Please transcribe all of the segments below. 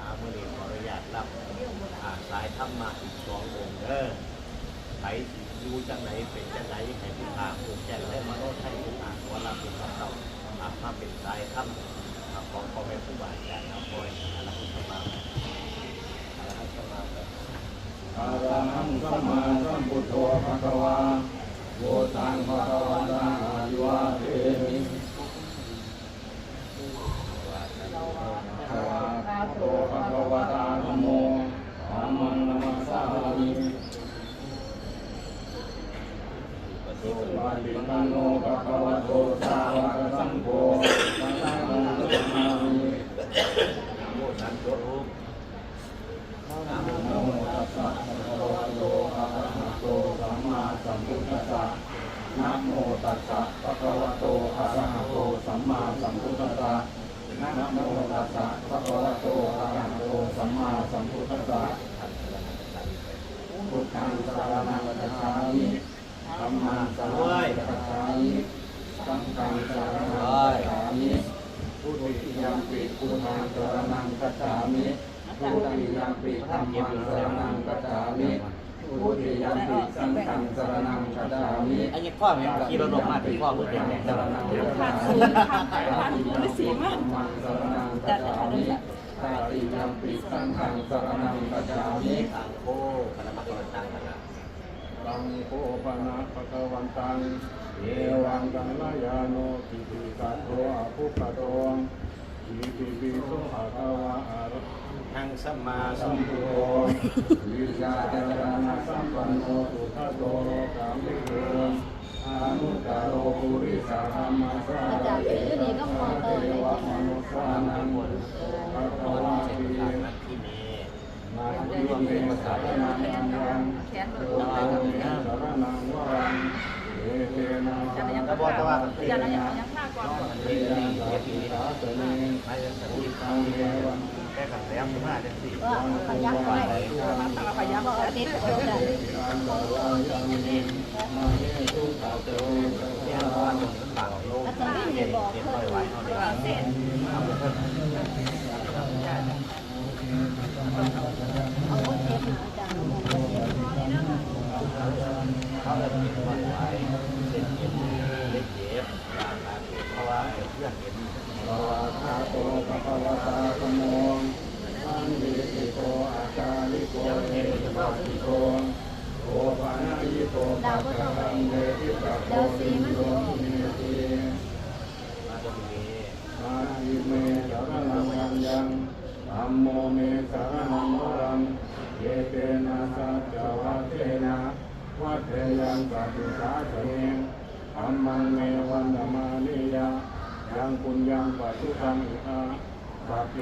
อามือนี้ขออนุญาตรับอ่าสายธรรมะอีกสององค์เด้อไผสิอยู่จังไหนเป็นจังไหนให้ผู้ทาผู้แจ้งได้มาโน้ให้ผู้ทางวันละเป็นกับเราอามาเป็นสายธรรมของพ่อแม่ครูบาอาจารย์นะคอยอารักษามาอารักษามาแบบ อะระหังสัมมาสัมพุทโธภะคะวาโวตังภะคะวันตังอายุวะเทมิภะคะวะโตภะคะวะตาธัมโมธัมมังนัมสามิสบัติปฏิปันโนภะคะวะโตสาวกสังโฆสังฆังนามามิ นะโมสันโตรูปนะโม นะโมตัสสะภะคะวะโตอะระหะโตสัมมาสัมพุทธัสสะนะโมตัสสะภะคะวะโตอะระหะโตสัมมาสัมพุทธัสสะนะโมตัสสะภะคะวะโตอะระหะโตสัมมาสัมพุทธัสสะพุทธังสรณังคัจฉามิ ธัมมังสรณังคัจฉามิสังฆังสรณังคัจฉามิพุทธิยัมปิพุทธังสรณังคัจฉามิพุทธิยัมปิธัมมังสรณังคัจฉามิพุทธิยัมปิสังฆังสรณังคัจฉามิอันนี้ข้อแม่ขี่รถลงมาเป็นข้อมือแดงแดงตลอดขาดศูนย์ขาดขาดศูนย์ไม่สีมากมังสรณังคัจฉามิตาติยัมปิสังฆังสรณังคัจฉามิทางโคพระมกรตังนะ ตังโคปนะภะคะวันตังเอวังกัลยาโนทิติสัโตอภุคโตอิติปิโสภะคะวะอะระทางสัมมาสัมพุทโธวิชาจารณะสัมปันโนสุขโตโลกามิโกอนุตตโรปุริสาธรรมสาอาจารย์เป็นที่นี่ก็มองเออเทเลยวะมนุษย์สานังภะวะเส้นติทางนักที่มี มาทิเมสารนังอัญญังโลกามิสารนังวรังเอเตนะแล้วบอกว่าอาจารย์ยังยังฆ่าก่อนเรื่องนี้เรื่องนี้สาสเนไม่ใช่สันติตังเอวังแค่กันแล้วคุณพระจังสี่ว่าขยักให้มาตาพยายามบอกอาทิตย์เดียวกันอันตรายามิมาเยสุขะเตเนี่ยเพราะว่าตรงนั้นบางโลกอาจารย์ไม่ได้บอกเห็นเพิ่ปล่อยนไว้เขาเลย เส้น เอาคนเทปมาอาจารย์เอาคนเทปมา เขาเลยเห็นปล่อยไว้เส้นเย็นเล็กเย็บเพราะว่าเพื่อนเห็น ภะวะคาโตภะคะวะตาธัมโมสังวิติโกอาจาริโกเอวะติโกโอปานายิโตปัจจตังเดทิตะโกวิโยมิติ มาตรงนี้ มาทิเมสารนังอัญญังธัมโมเมสารนังวรังเยเตนะสัจจวัตเตนะวัตเท ยังปฏิสาสเนธัมมังเมวันธมานิยายังปุญญังปัจจุตังอิอาสัพเพ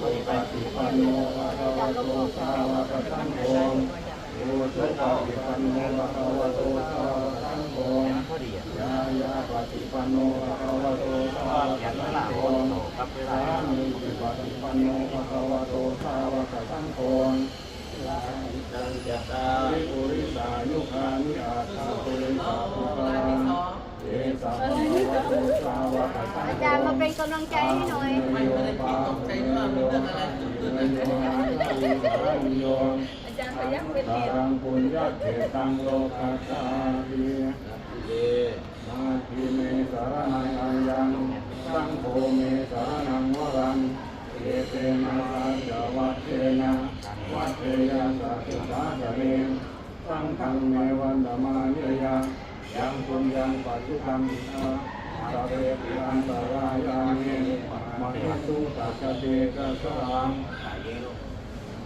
ปิอันตรายานิมหิตุกัสสติกัสสะผมก็ใหญ่เป็นลงแบบเพระว่าแขนเขาเวลาฝนตกเวลาผมเลยเย็นเย็นไปยืนเบิ่งเขาลงโตไปไปปฏิปันโนภะคะวะโตสาวกสังโฆโอสุปฏิปันโนภะคะวะโตสาวกสังโฆยายาปฏิปันโนภะคะวะโตสาวกสังโฆฝนลาสามีจิปฏิปันโนภะคะวะโตสาวกสังโฆดังจะตาริปุริสายุคานิอาคาปุริสาภุคาเอสะภะคะวะโตสาวกสังอาโฆจารย์มาเป็นกำลังใจให้หน่ มโยตังปุญญาเถตังโลกัตาบีนาภิเมสารนังอัญญังสังโฆเมสารนังวรังเทเตมาจวัตเตนะวัตเตยาสัจตาเมสังฆเมวันตมาเนยายังปุญญังปัจจุตังาเรปิอันตรายามิมหิตุตาสเตกัสสัง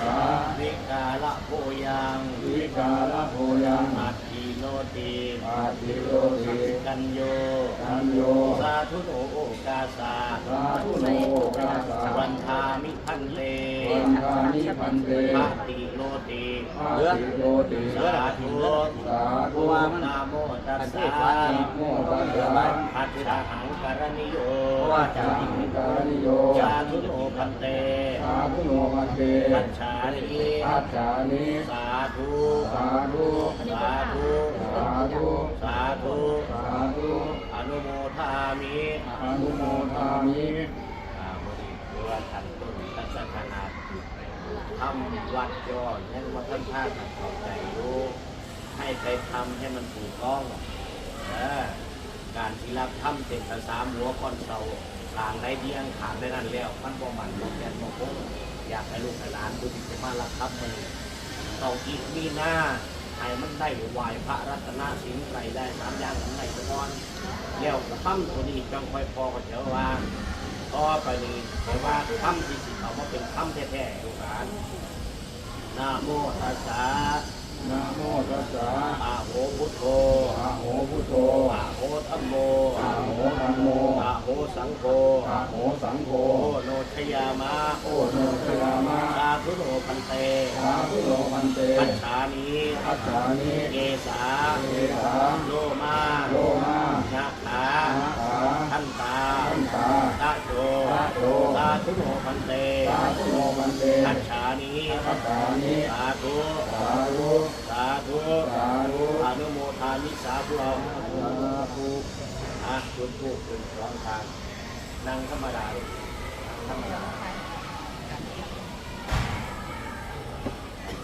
ปวิกาลโพยังวิกาลโพยังอัตติโนติอัตติโนติกันโยกันโยสาธุโนอกาสาสาธุโนอกาสาวันทามิพันเลวันทามิพันเลภติ พระติโนติอาทิโลติสาธุสาธุนะโมตัสสะนะโมตัสสะอัจฉาหังการณิโยว่าจามิการนิโยจาธุโนพันเตสาธุโนมันเตอัจฉานิอาจานิสาธุสาธุสาธุสาธุสาธุสาธุอนุโมทามิอนุโมทามิอาบริเวณทันตุตัสสนา ทำวัดยอดยังมาท่านท่าทำเข้าใจรู้ให้ไปทำให้มันถูกต้องเออการที่รับทำเป็นภาษาหัวก้อนเสาทางได้เดียงขางได้นั่นแล้ว มันบ่มันบ่แกนบ่คงอยากให้ลูกให้หลานดูที่จะมารับทับมันต้องอีกมีหน้าให้มันได้ไหวพระรัตนสิงห์ไตรได้สามอย่างของไหนตะกอนแล้วทำตัวนี้จังค่อยพอกันเถอะว่า ต่อไปนี้แต่ว่าคำที่สิเขามาเป็นคำแท้ๆลูกหลานนะโมตัสสะนะโมตัสสะอะโหพุทโธอะโหพุทโธอะโหธัมโมอะโหธัมโมอะโหสังโฆอะโหสังโฆโอโนชยามะโอโนชยามะสาธุโนพันเตสาธุโลมันเตปัจฉานิอัจฉานิเกสาเอสาโลมาโลมานะขานาคา นตาทันตาตะโจตะโจสาธุโนพันเตสาธุโลมันเตปัจฉานิอัจฉานิสาธุสาธุสาธุสาธุอนุโมทามิสาธุเราสาธุอะจุดทูปจุดสองทางนั่งธรรมดาลูกนั่งธรรมดา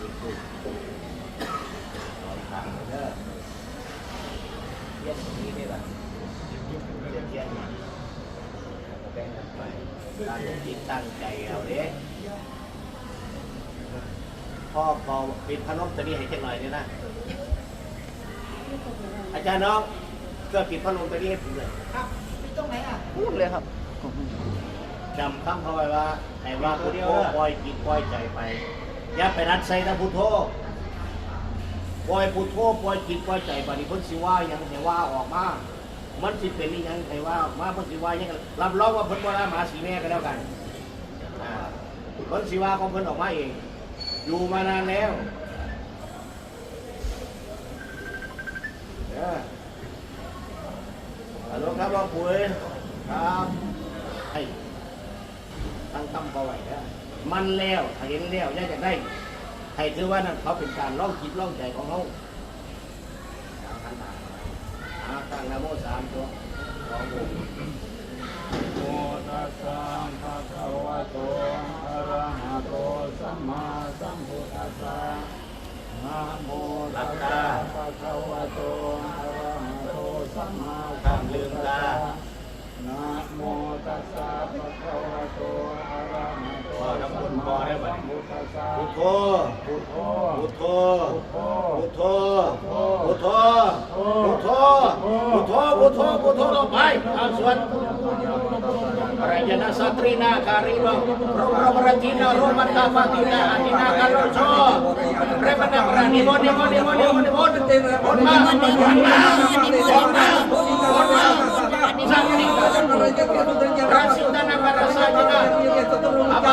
จุดธูปสองทางเด้อเทียนตรงนี้ได้ป่ะเทียนเทียนมาแล้วก็แบ่งกันไป ตั้งจิตตั้งใจเอาเด้พ่อพอปิดพนมตัวนี้ให้เช็คหน่อยนี่นะ อาจารย์น้องเกิดปิดพัดลมตัวนี้ให้ผมเลยพูดเลยครับจำคำเขาไว้ว่าให้ว่าพุทโธปล่อยจิตปล่อยใจไป อย่าไปรัดใส่นะพุทโธปล่อยพุทโธปล่อยจิตปล่อยใจไปนี่เพิ่นสิว่าหยังให้ว่าออกมา มันสิเป็นอีหยังให้ว่าออกมาเพิ่นสิว่าหยังรับรองว่าเพิ่นบ่ได้หมาสีแม่ก็แล้วกันอ่า เพิ่นสิว่าของเพิ่นออกมาเอง อยู่มานานแล้วฮัลโหลครับว่าปุ๋ยครับให้ตั้งคำเขาไว้นะมันแล้วถ้าเห็นแล้วอยากจะได้ให้ถือว่านั่นเขาเป็นการล่องจิตล่องใจของเขาเอาขันตาเอาตั้งนะโมสามตัวสองวง พุทโธพุทโธพุทโธพุทโธลงไปเอาสวด Rajana Satrina Karima Robratina Romata Fatina Atina Karoso Remana Prani Moni Moni Moni Moni Moni Moni Moni Moni Sakti Rasitana Parasajana Apa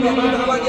ಪ್ರಮಾಣವಾಗಿ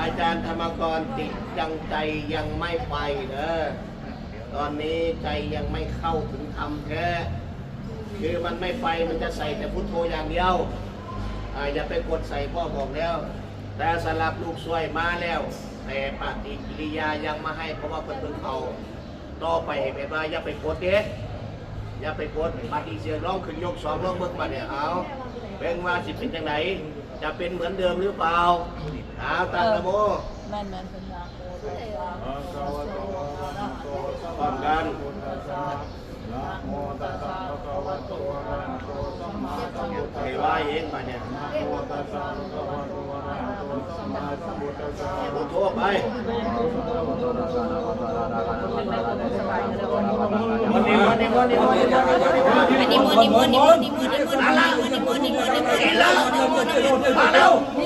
อาจารย์ธรรมกรติดจังใจยังไม่ไปเด้อตอนนี้ใจยังไม่เข้าถึงธรรมแท้คือมันไม่ไปมันจะใส่แต่พุทโธอย่างเดียวอย่าไปกดใส่พ่อบอกแล้ว แต่สลับลูกช่วยมาแล้ว แต่ปฏิกิริยายังมาให้เพราะว่าเป็นเพิ่งเอา ต่อไปให้ไปว่าอย่าไปกดเด็อย่าไปกดปฏิเสธร้องขึ้นยกสองร้องเบิกมาเนี่ยเอาเป็นว่าสิเป็นยังไงจะเป็นเหมือนเดิมหรือเปล่าเอาตั้งนะโมแม่นแม่นเป็นยาโคตรยาพร้อมกันนะ โมตัสสะภะคะวะโตอะระหะโตสัมมาสัมพุทธัสให้สะว่าเองมาเนี่ยนะโมตัสสะภะคะวะโตอะระหะโตสัมมาสัมพุทธัสสะพุทโธไปวันนี้วันนี้วันนี้วันนี้วันนี้วันนี้นิมนต์นิมนต์นิมนต์นิมนต์นิมนต์นิมนต์นิมนต์นิมนต์นิมนต์นิมนต์นิมนต์นิมนต์นิมนต์อาทิตย์มรุสุยนะพุทธมหาบุรณะนักกิเทนะรุสุยนะอุลาริกาพุทธนะเจโอยาเตนะมุรามันติ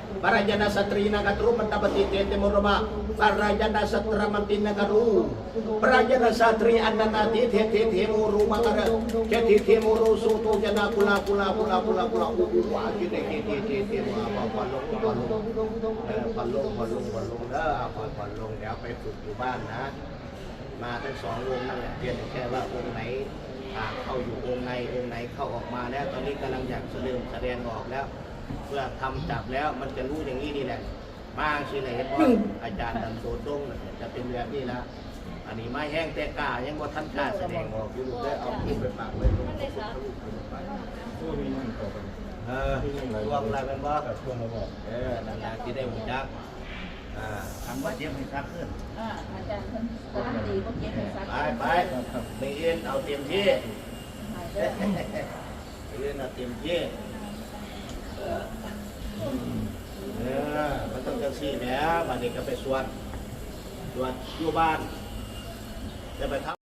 Parajana satrina katru mentabati tete murma. Parajana satra mantina karu. Parajana satri ananati tete tete muru makara. Tete tete muru sutu jana kula kula kula kula kula ubu wajib tete tete tete apa palung palung. Eh, Palung palung palung dah apa palung เดี๋ยวไปฝึกอยู่บ้านนะ มาทั้งสองวงนั่นแหละเพียงแต่แค่ว่าองค์ไหนอ่าเข้าอยู่องค์ในองค์ไหนเข้าออกมาแล้ว ตอนนี้กำลังอยากแสดงแสดงออกแล้ว เพื่อทำจับแล้วมันจะรู้อย่างนี้นี่แหละบ้างสิไหนเห็นว่าอาจารย์ดันโซตรงน่ะจะเป็นแบบนี้ละอันนี้ไม่แห้งแต่กล้ายังว่าท่านกล้าแสดงออกอยู่ได้เอาขึ้นไปปากไว้ตรงเออช่วงอะไรเป็นบ่เออนั่นแหละที่ได้หุ่จักอ่าทำว่าเตรียมให้ซักขึ้นอ่าอาจารย์เพิ่นสวัสดีพวกเจ๊เป็นสักไปไปไปเรียนเอาเต็มที่หายเด้อไปเรียนเอาเต็มที่ เออมันต้องจังซี่แหล้วบัดนี้ก็ไปสวดสวดอยู่บ้านจะไปทำ